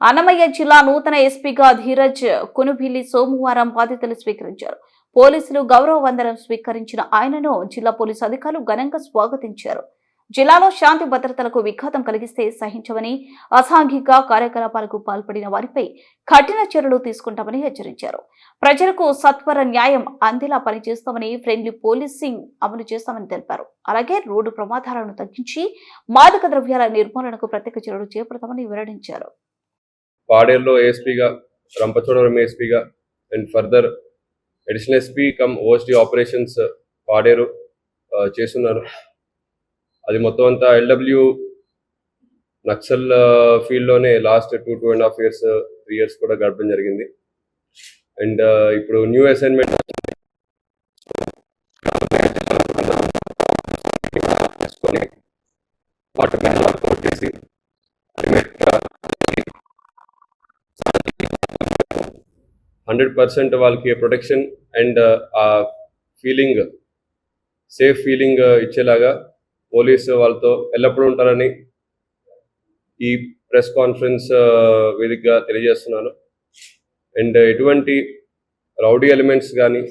అన్నమయ్య జిల్లా నూతన ఎస్పీగా ధీరజ్ కునుభిల్లి సోమవారం బాధ్యతలు స్వీకరించారు. పోలీసులు గౌరవ వందనం స్వీకరించిన ఆయనను జిల్లా పోలీసు అధికారులు ఘనంగా స్వాగతించారు. జిల్లాలో శాంతి భద్రతలకు విఘాతం కలిగిస్తే సహించమని అసాంఘిక కార్యకలాపాలకు పాల్పడిన వారిపై కఠిన చర్యలు తీసుకుంటామని హెచ్చరించారు. ప్రజలకు సత్వర న్యాయం అందేలా పనిచేస్తామని ఫ్రెండ్లీ పోలీసింగ్ అమలు చేస్తామని తెలిపారు. అలాగే రోడ్డు ప్రమాదాలను తగ్గించి మాదక ద్రవ్యాల నిర్మూలనకు ప్రత్యేక చర్యలు చేపడతామని వెల్లడించారు. పాడేరులో ఏఎస్పీగా Rampachodavaram ఏఎస్పీగా and further additional SP cum OST operations Paderu uh, చేస్తున్నారు. అది మొత్తం అంతా LW Naxal uh, ఫీల్డ్లోనే last two two and half years three years కూడా గడపడం జరిగింది. అండ్ uh, ఇప్పుడు న్యూ అసైన్మెంట్ తీసుకొని హండ్రెడ్ పర్సెంట్ వాళ్ళకి ప్రొటెక్షన్ అండ్ ఆ ఫీలింగ్ సేఫ్ ఫీలింగ్ ఇచ్చేలాగా పోలీసు వాళ్ళతో ఎల్లప్పుడూ ఉంటారని ఈ ప్రెస్ కాన్ఫరెన్స్ వేదికగా తెలియజేస్తున్నాను. అండ్ ఎటువంటి రౌడీ ఎలిమెంట్స్ కానీ